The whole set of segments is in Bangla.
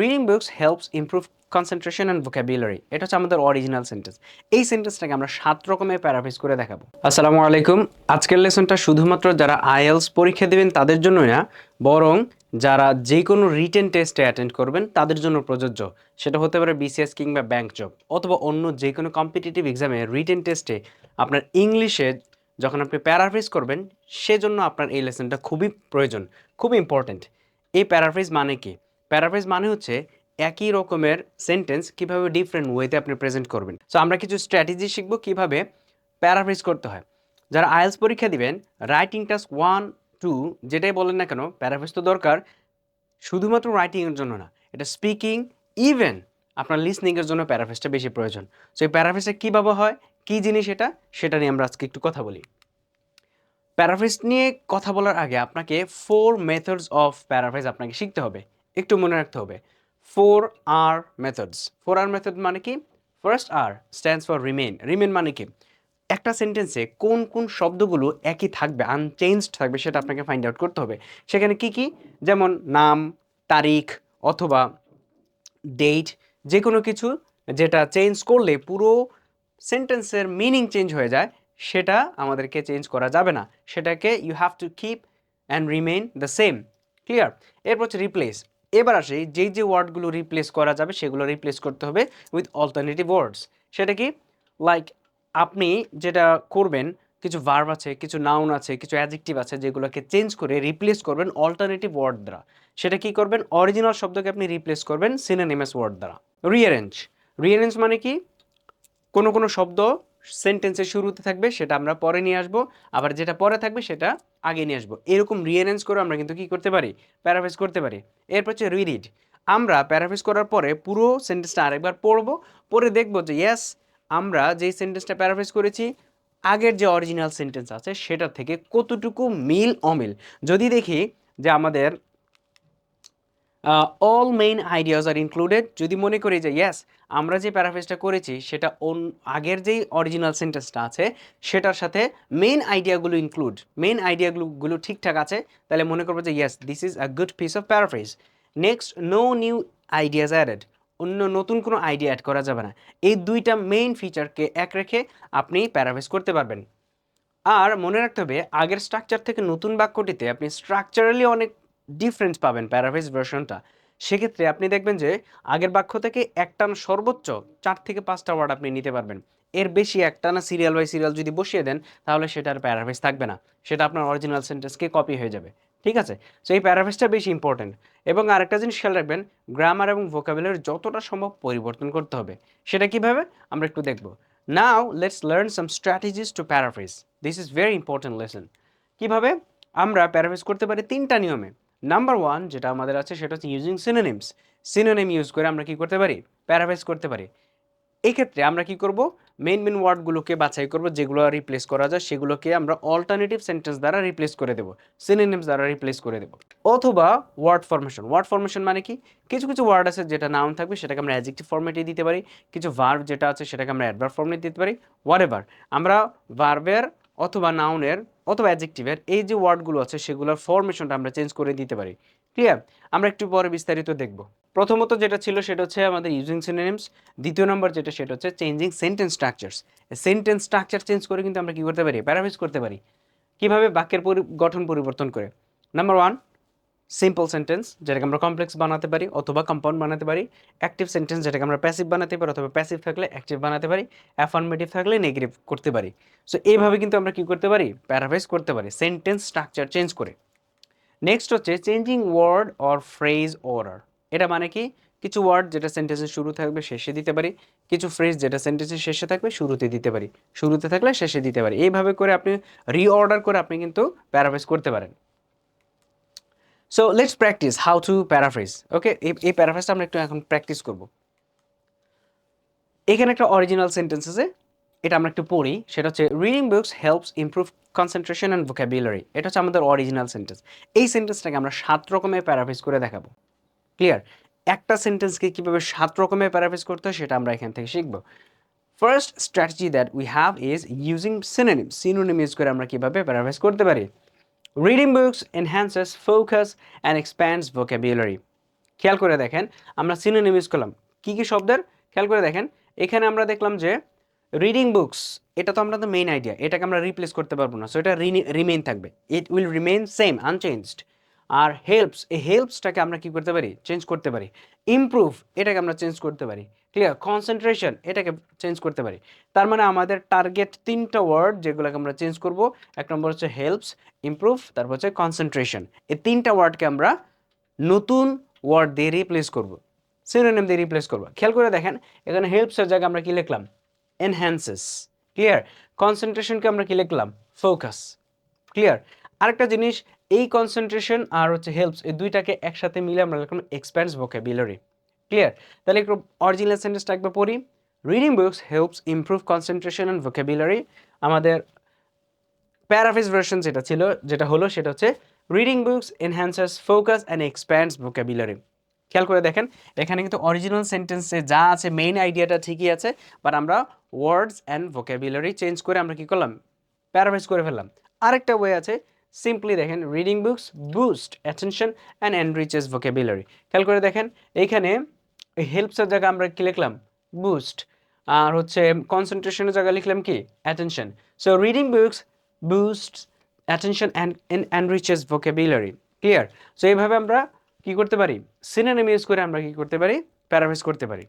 Reading books helps improve concentration and vocabulary এটা হচ্ছে আমাদের অরিজিনাল সেন্টেন্স এই সেন্টেন্সটাকে আমরা সাত রকমের প্যারাফিস করে দেখাবো। আসসালামু আলাইকুম। আজকের লেসনটা শুধুমাত্র যারা আইএলস পরীক্ষা দেবেন তাদের জন্যই না, বরং যারা যে কোনো রিটেন টেস্টে অ্যাটেন্ড করবেন তাদের জন্য প্রযোজ্য। সেটা হতে পারে বিসিএস কিংবা ব্যাংক জব অথবা অন্য যে কোনো কম্পিটিটিভ এক্সামে রিটেন টেস্টে আপনার ইংলিশে যখন আপনি প্যারাফ্রেজ করবেন, সেজন্য আপনার এই লেসনটা খুবই প্রয়োজন খুব ইম্পর্ট্যান্ট এই প্যারাফ্রেজ মানে কি? প্যারাফ্রেজ মানে হচ্ছে একই রকমের সেন্টেন্স কীভাবে ডিফারেন্ট ওয়েতে আপনি প্রেজেন্ট করবেন। সো আমরা কিছু স্ট্র্যাটেজি শিখব কীভাবে প্যারাফ্রেজ করতে হয়। যারা আইএলস পরীক্ষা দিবেন রাইটিং টাস্ক ওয়ান টু যেটাই বলেন না কেন প্যারাফ্রেজ তো দরকার। শুধুমাত্র রাইটিংয়ের জন্য না, এটা স্পিকিং ইভেন আপনার লিসনিংয়ের জন্য প্যারাফ্রেজটা বেশি প্রয়োজন। সো এই প্যারাফ্রেজটা কীভাবে হয়? কী জিনিস এটা? সেটা নিয়ে আমরা আজকে একটু কথা বলি। প্যারাফ্রেজ নিয়ে কথা বলার আগে আপনাকে ফোর মেথডস অফ প্যারাফ্রেজ আপনাকে শিখতে হবে। একটু মনে রাখতে হবে। Four R methods four R method মানে কি? First R stands for remain remain মানে কি? একটা সেন্টেন্সে কোন কোন শব্দগুলো একই থাকবে আনচেঞ্জড থাকবে সেটা আপনাকে ফাইন্ড আউট করতে হবে। সেখানে কি কি? যেমন নাম, তারিখ অথবা ডেট যে কোনো কিছু যেটা চেঞ্জ করলে পুরো সেন্টেন্সের মিনিং চেঞ্জ হয়ে যায়, সেটা আমাদেরকে চেঞ্জ করা যাবে না। সেটাকে you have to keep and remain the same clear এরপর হচ্ছে রিপ্লেস এবার আসে, যেই যে ওয়ার্ডগুলো রিপ্লেস করা যাবে সেগুলো রিপ্লেস করতে হবে উইথ অল্টারনেটিভ ওয়ার্ডস সেটা কি? লাইক আপনি যেটা করবেন, কিছু ভার্ব আছে, কিছু নাউন আছে, কিছু অ্যাজেক্টিভ আছে যেগুলোকে চেঞ্জ করে রিপ্লেস করবেন অল্টারনেটিভ ওয়ার্ড দ্বারা। সেটা কি করবেন? অরিজিনাল শব্দকে আপনি রিপ্লেস করবেন সিনোনিমাস ওয়ার্ড দ্বারা। রিয়ারেঞ্জ রিয়ারেঞ্জ মানে কি? কোনো কোনো শব্দ সেন্টেন্সের শুরুতে থাকবে, সেটা আমরা পরে নিয়ে আসব। আবার যেটা পরে থাকবে, সেটা আগে নিয়ে আসব। এরকম রিয়ারেঞ্জ করে আমরা কিন্তু কি করতে পারি? প্যারাফেস করতে পারি। এরপর হচ্ছে রিডিড আমরা প্যারাফেস করার পরে পুরো সেন্টেন্সটা আরেকবার পড়ব পরে দেখব যে ইয়াস আমরা যেই সেন্টেন্সটা প্যারাফেস করেছি, আগের যে অরিজিনাল সেন্টেন্স আছে সেটা থেকে কতটুকু মিল অমিল। যদি দেখি যে আমাদের all main ideas are included যদি মনে করি যে ইয়েস আমরা যে প্যারাফেসটা করেছি, সেটা অন, আগের যেই অরিজিনাল সেন্টেন্সটা আছে, সেটার সাথে মেইন আইডিয়াগুলো ইনক্লুড মেইন আইডিয়াগুলো ঠিকঠাক আছে, তাহলে মনে করব যে yes this is a good piece of paraphrase next no new ideas added অন্য নতুন কোনো আইডিয়া অ্যাড করা যাবে না। এই দুইটা মেইন ফিচারকে এক রেখে আপনি প্যারাফেস করতে পারবেন। আর মনে রাখতে হবে, আগের স্ট্রাকচার থেকে নতুন বাক্যটিতে আপনি স্ট্রাকচারালি অনেক ডিফারেন্স পাবেন প্যারাফেস ভার্সনটা সেক্ষেত্রে আপনি দেখবেন যে, আগের বাক্য থেকে একটা না সর্বোচ্চ চার থেকে পাঁচটা ওয়ার্ড আপনি নিতে পারবেন। এর বেশি একটা না সিরিয়াল বাই সিরিয়াল যদি বসিয়ে দেন, তাহলে সেটার প্যারাফেস থাকবে না। সেটা আপনার অরিজিনাল সেন্টেন্সকে কপি হয়ে যাবে। ঠিক আছে? সো এই প্যারাফেসটা বেশি ইম্পর্টেন্ট এবং আরেকটা জিনিস খেয়াল রাখবেন গ্রামার এবং ভোকাবুলারি যতটা সম্ভব পরিবর্তন করতে হবে। সেটা কীভাবে? আমরা একটু দেখব। Now let's learn some strategies to paraphrase this is very important lesson কীভাবে? আমরা প্যারাফ্রেজ করতে পারি তিনটা নিয়মে। নাম্বার ওয়ান যেটা আমাদের আছে, সেটা হচ্ছে ইউজিং সিনোনিমস সিনোনিম ইউজ করে আমরা কি করতে পারি? প্যারাফ্রেজ করতে পারি। এক্ষেত্রে আমরা কি করব? মেন মেন ওয়ার্ডগুলোকে বাছাই করব, যেগুলো রিপ্লেস করা যায়, সেগুলোকে আমরা অল্টারনেটিভ সেন্টেন্স দ্বারা রিপ্লেস করে দেবো। সিনোনিমস দ্বারা রিপ্লেস করে দেবো। অথবা ওয়ার্ড ফরমেশন ওয়ার্ড ফরমেশন মানে কি? কিছু কিছু ওয়ার্ড আছে যেটা নাউন থাকবে, সেটাকে আমরা অ্যাজেক্টিভ ফর্মেটে দিতে পারি। কিছু ভার্ব যেটা আছে, সেটাকে আমরা অ্যাডভার্ব ফর্মেটে দিতে পারি। হোয়াট এভার আমরা ভার্বের অথবা নাউনের অথবা অ্যাজেক্টিভের এই যে ওয়ার্ডগুলো আছে, সেগুলোর ফরমেশনটা আমরা চেঞ্জ করে দিতে পারি। ক্লিয়ার আমরা একটু পরে বিস্তারিত দেখব। প্রথমত যেটা ছিল সেটা হচ্ছে আমাদের ইউজিং সিনোনিমস দ্বিতীয় নম্বর যেটা, সেটা হচ্ছে changing sentence structures sentence structure change করে কিন্তু আমরা কী করতে পারি? প্যারাফ্রেজ করতে পারি। কীভাবে বাক্যের গঠন পরিবর্তন করে? নাম্বার ওয়ান সিম্পল সেন্টেন্স যেটাকে আমরা কমপ্লেক্স বানাতে পারি অথবা কম্পাউন্ড বানাতে পারি। অ্যাক্টিভ সেন্টেন্স যেটাকে আমরা প্যাসিভ বানাতে পারি অথবা প্যাসিভ থাকলে অ্যাক্টিভ বানাতে পারি। অ্যাফার্মেটিভ থাকলে নেগেটিভ করতে পারি। সো এইভাবে কিন্তু আমরা কী করতে পারি? প্যারাফ্রাইজ করতে পারি। সেন্টেন্স স্ট্রাকচার চেঞ্জ করে। নেক্সট হচ্ছে changing word or phrase order এটা মানে কি? কিছু ওয়ার্ড যেটা সেন্টেন্সের শুরু থাকবে, শেষে দিতে পারি। কিছু ফ্রেজ যেটা সেন্টেন্সের শেষে থাকবে, শুরুতে দিতে পারি। শুরুতে থাকলে শেষে দিতে পারি। এইভাবে করে আপনি রিঅর্ডার করে আপনি কিন্তু প্যারাফ্রাইজ করতে পারেন। So let's practise how to paraphrase okay এই প্যারাফ্রেজটা আমরা একটু এখন প্র্যাকটিস করব। এখানে একটা অরিজিনাল সেন্টেন্স আছে, এটা আমরা একটু পড়ি, সেটা হচ্ছে reading books helps improve concentration and vocabulary এটা হচ্ছে আমাদের অরিজিনাল সেন্টেন্স এই সেন্টেন্সটাকে আমরা সাত রকমের প্যারাফ্রেজ করে দেখাবো। ক্লিয়ার একটা সেন্টেন্সকে কীভাবে সাত রকমের প্যারাফ্রেজ করতে হয়, সেটা আমরা এখান থেকে শিখব। First strategy that we have is using synonym synonym use করে আমরা কীভাবে প্যারাফ্রেজ করতে পারি? Reading books enhances focus and expands vocabulary. খেয়াল করে দেখেন, আমরা সিনোনিম ইউজ করলাম। কী কী শব্দের? খেয়াল করে দেখেন, এখানে আমরা দেখলাম যে রিডিং বুকস এটা তো আমরা তো মেইন আইডিয়া এটাকে আমরা রিপ্লেস করতে পারব না। সো এটা রিমেইন থাকবে। It will remain same unchanged R helps এই হেল্পসটাকে আমরা কি করতে পারি? চেঞ্জ করতে পারি। ইমপ্রুভ এটাকে আমরা চেঞ্জ করতে পারি। ক্লিয়ার কনসেন্ট্রেশন এটাকে চেঞ্জ করতে পারি। তার মানে আমাদের টার্গেট তিনটা ওয়ার্ড যেগুলোকে আমরা চেঞ্জ করব। এক নম্বর হচ্ছে হেল্পস ইমপ্রুভ তারপর হচ্ছে কনসেন্ট্রেশন এই তিনটা ওয়ার্ডকে আমরা নতুন ওয়ার্ড দিয়ে রিপ্লেস করব। সিনোনিম দিয়ে রিপ্লেস করব। খেয়াল করে দেখেন, এখানে হেল্পসের জায়গায় আমরা কি লিখলাম? এনহ্যান্সেস ক্লিয়ার কনসেন্ট্রেশনকে আমরা কি লিখলাম? ফোকাস ক্লিয়ার আরেকটা জিনিস, এই কনসেন্ট্রেশন আর হচ্ছে হেল্পস এই দুইটাকে একসাথে মিলে আমরা লিখলাম এক্সপ্যান্স ভোকাবুলারি ক্লিয়ার তাহলে একটু অরিজিনাল সেন্টেন্সটা একবার পড়ি। Reading books helps improve concentration and vocabulary আমাদের প্যারাফিস ভার্সন যেটা ছিল, যেটা হলো, সেটা হচ্ছে reading books enhances focus and expands vocabulary খেয়াল করে দেখেন, এখানে কিন্তু অরিজিনাল সেন্টেন্সে যা আছে মেইন আইডিয়াটা ঠিকই আছে বাট আমরা ওয়ার্ডস অ্যান্ড ভোকাবুলারি চেঞ্জ করে আমরা কী করলাম? প্যারাফাইজ করে ফেললাম। আরেকটা ওয়ে আছে সিম্পলি দেখেন reading books boost attention and enriches vocabulary খেয়াল করে দেখেন, এইখানে হেল্পসের জায়গায় আমরা কি লিখলাম? বুস্ট আর হচ্ছে কনসেন্ট্রেশনের জায়গায় লিখলাম কি? Attention so reading books boost attention and enriches vocabulary clear so এইভাবে আমরা কি করতে পারি? সিনোনিম ইউজ করে আমরা কি করতে পারি? প্যারাফ্রেজ করতে পারি।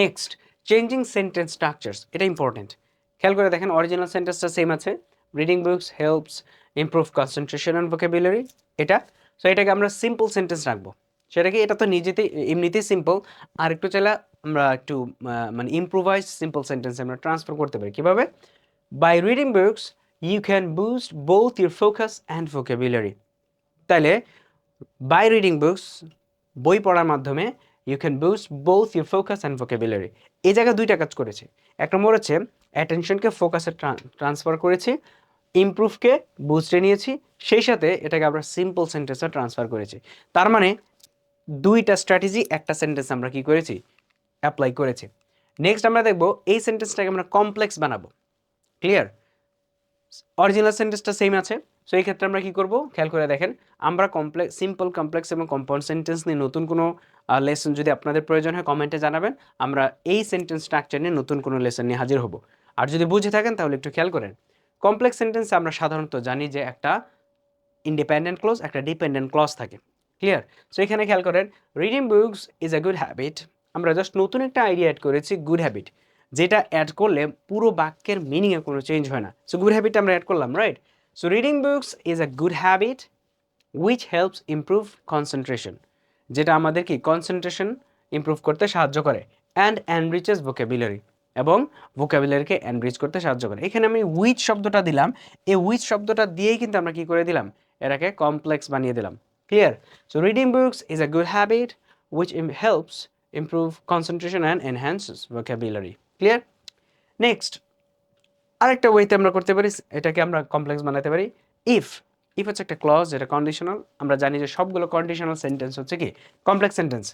নেক্সট চেঞ্জিং সেন্টেন্স স্ট্রাকচার্স এটা ইম্পর্টেন্ট খেয়াল করে দেখেন অরিজিনাল সেন্টেন্সটা সেম আছে। Reading books helps improve concentration and vocabulary এটা? সো এটাকে আমরা সিম্পল সেন্টেন্স রাখব। সেটা কি এটা তো নিজেতেই, এমনিতেই সিম্পল আর একটু চাইলে আমরা একটু মানে ইম্প্রোভাইজ সিম্পল সেন্টেন্স আমরা ট্রান্সফার করতে পারি। কীভাবে? By reading books you can boost both your focus and vocabulary তাহলে বাই রিডিং বুকস বই পড়ার মাধ্যমে you can boost both your focus and vocabulary এই জায়গায় দুইটা কাজ করেছে। এক নম্বর হচ্ছে অ্যাটেনশনকে ফোকাসে ট্রান্সফার করেছি ইমপ্রুভকে বুস্টে নিয়েছি, সেই সাথে এটাকে আমরা সিম্পল সেন্টেন্সে ট্রান্সফার করেছি। তার মানে দুইটা স্ট্র্যাটেজি একটা সেন্টেন্স আমরা কি করেছি? অ্যাপ্লাই করেছি। নেক্সট আমরা দেখব, এই সেন্টেন্সটাকে আমরা কমপ্লেক্স বানাবো। ক্লিয়ার অরিজিনাল সেন্টেন্সটা সেম আছে। সো এই ক্ষেত্রে আমরা কি করব? খেয়াল করে দেখেন, আমরা কমপ্লেক্স সিম্পল কমপ্লেক্স এবং কম্পাউন্ড সেন্টেন্স নিয়ে নতুন কোনো লেসন যদি আপনাদের প্রয়োজন হয় কমেন্টে জানাবেন। আমরা এই সেন্টেন্স স্ট্রাকচার নিয়ে নতুন কোনো লেসন নিয়ে হাজির হব। আর যদি বুঝে থাকেন, তাহলে একটু খেয়াল করেন। কমপ্লেক্স সেন্টেন্সে আমরা সাধারণত জানি যে একটা ইন্ডিপেন্ডেন্ট ক্লজ একটা ডিপেন্ডেন্ট ক্লজ থাকে। ক্লিয়ার সো এখানে খেয়াল করেন reading books is a good habit আমরা জাস্ট নতুন একটা আইডিয়া অ্যাড করেছি গুড হ্যাবিট যেটা অ্যাড করলে পুরো বাক্যের মিনিংয়ে কোনো চেঞ্জ হয় না। সো গুড হ্যাবিট আমরা অ্যাড করলাম right so reading books is a good habit which helps improve concentration যেটা আমাদের কি? কনসেন্ট্রেশন ইমপ্রুভ করতে সাহায্য করে অ্যান্ড এনরিচেস ভোকাবুলারি এবং ভোকাবুলারিকে এনরিচ করতে সাহায্য করে। এখানে আমি উইচ শব্দটা দিলাম, এই উইচ শব্দটা দিয়েই কিন্তু আমরা কি করে দিলাম? এটাকে কমপ্লেক্স বানিয়ে দিলাম। Clear so reading books is a good habit which helps improve concentration and enhances vocabulary clear next আরেকটা ওয়েতে আমরা করতে পারি, এটাকে আমরা কমপ্লেক্স বানাতে পারি ইফ ইফ হচ্ছে একটা ক্লজ যেটা কন্ডিশনাল আমরা জানি যে সবগুলো কন্ডিশনাল সেন্টেন্স হচ্ছে কি? Complex sentence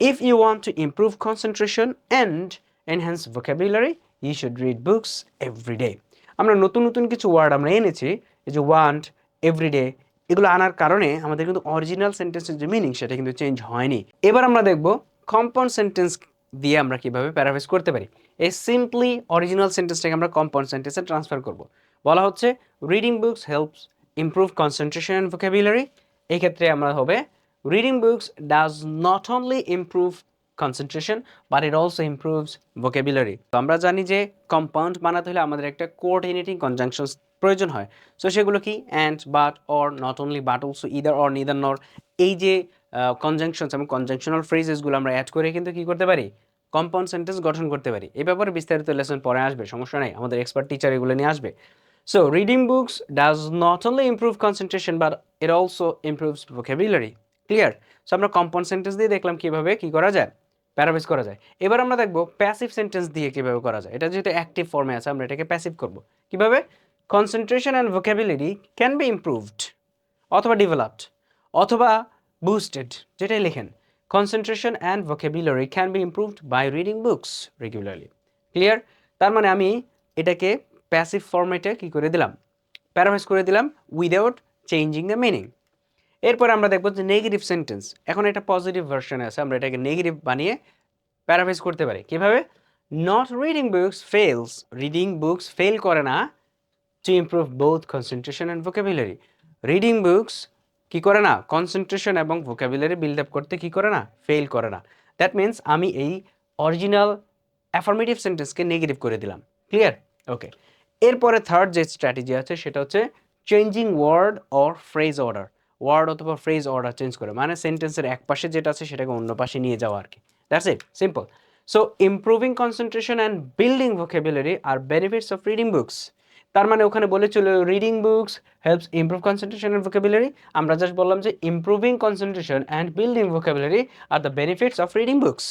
if you want to improve concentration and enhance vocabulary you should read books every day আমরা নতুন নতুন কিছু ওয়ার্ড আমরা এনেছি যে ওয়ান্ট এভরিডে এগুলো আনার কারণে আমাদের কিন্তু অরিজিনাল সেন্টেন্সের যে মিনিং সেটা কিন্তু চেঞ্জ হয়নি। এবার আমরা দেখব কম্পাউন্ড সেন্টেন্স দিয়ে আমরা কীভাবে প্যারাফেস করতে পারি। এই সিম্পলি অরিজিনাল সেন্টেন্সটাকে আমরা কম্পাউন্ড সেন্টেন্সে ট্রান্সফার করব। বলা হচ্ছে reading books helps improve concentration and vocabulary এই ক্ষেত্রে আমরা হবে reading books does not only improve concentration but it also improves vocabulary তো আমরা জানি যে কম্পাউন্ড বানাতে হলে আমাদের একটা কোঅর্ডিনেটিং কনজাংশন প্রয়োজন হয়। সো সেগুলো কি? And but or not only but also either or neither nor এই যে কনজাংশনস এবং কনজাংশনাল ফ্রেজেসগুলো আমরা অ্যাড করে কিন্তু কী করতে পারি? কম্পাউন্ড সেন্টেন্স গঠন করতে পারি। এই ব্যাপারে বিস্তারিত লেসন পরে আসবে, সমস্যা নেই, আমাদের এক্সপার্ট টিচার এগুলো নিয়ে আসবে। So reading books does not only improve concentration but it also improves vocabulary clear so আমরা কম্পাউন্ড সেন্টেন্স দিয়ে দেখলাম কীভাবে কী করা যায়। প্যারাবেস করা যায়। এবার আমরা দেখব প্যাসিভ সেন্টেন্স দিয়ে কীভাবে করা যায়। এটা যেহেতু অ্যাক্টিভ ফর্মে আছে, আমরা এটাকে প্যাসিভ করব। কীভাবে? Concentration and vocabulary can be improved অথবা ডেভেলপড অথবা বুস্টেড যেটাই লেখেন। Concentration and vocabulary can be improved by reading books regularly clear তার মানে আমি এটাকে প্যাসিভ ফর্মেটে কি করে দিলাম? প্যারাফাইজ করে দিলাম উইদাউট চেঞ্জিং দ্য মিনিং এরপর আমরা দেখব যে নেগেটিভ সেন্টেন্স এখন এটা পজিটিভ ভার্সনে আছে, আমরা এটাকে নেগেটিভ বানিয়ে প্যারাফেজ করতে পারি। কীভাবে? Not reading books fails reading books fail করে না to improve both concentration and vocabulary reading books কি করে না? কনসেন্ট্রেশন এবং ভোকাবুলারি বিল্ড আপ করতে কি করে না? ফেল করে না। দ্যাট মিন্স আমি এই অরিজিনাল অ্যাফার্মেটিভ সেন্টেন্সকে নেগেটিভ করে দিলাম। ক্লিয়ার ওকে এরপরে থার্ড যে স্ট্র্যাটেজি আছে, সেটা হচ্ছে changing word or phrase order word অথবা ফ্রেজ অর্ডার চেঞ্জ করে। মানে সেন্টেন্সের এক পাশে যেটা আছে, সেটাকে অন্য পাশে নিয়ে যাওয়া আর কি। That's it simple so improving concentration and building vocabulary R benefits of reading books তার মানে ওখানে বলেছিল reading books helps improve concentration and vocabulary আমরা জাস্ট বললাম যে improving concentration and building vocabulary R the benefits of reading books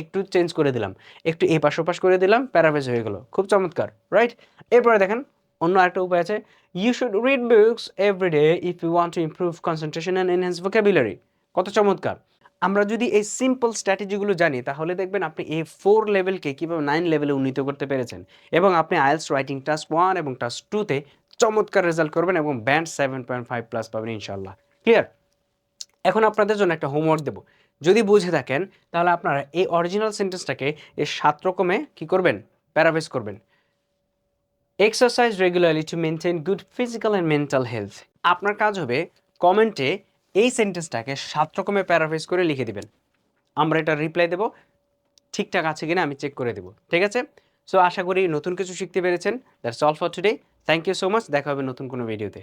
একটু চেঞ্জ করে দিলাম। একটু এই পাশ ওপাশ করে দিলাম প্যারাফেজ হয়ে গেলো। খুব চমৎকার রাইট এরপরে দেখেন, অন্য একটা উপায় আছে। You should read books every day if you want to improve concentration and enhance vocabulary কত চমৎকার। আমরা যদি এই সিম্পল স্ট্র্যাটেজিগুলো জানি, তাহলে দেখবেন আপনি এই ফোর লেভেলকে কীভাবে নাইন লেভেলে উন্নীত করতে পেরেছেন। এবং আপনি আইএলস রাইটিং টাস্ক ওয়ান এবং টাস্ক টুতে চমৎকার রেজাল্ট করবেন এবং band seven point five plus পাবেন ইনশাল্লাহ ক্লিয়ার এখন আপনাদের জন্য একটা হোমওয়ার্ক দেবো। যদি বুঝে থাকেন, তাহলে আপনারা এই অরিজিনাল সেন্টেন্সটাকে এই সাত রকমে কী করবেন? প্যারাবেস করবেন। Exercise regularly to maintain good physical and mental health আপনার কাজ হবে কমেন্টে এই সেন্টেন্সটাকে সাত রকমের প্যারাফেস করে লিখে দিবেন। আমরা এটা রিপ্লাই দেব, ঠিকঠাক আছে কিনা আমি চেক করে দেব, ঠিক আছে? সো আশা করি নতুন কিছু শিখতে পেরেছেন। That's all for today thank you so much দেখা হবে নতুন কোনো ভিডিওতে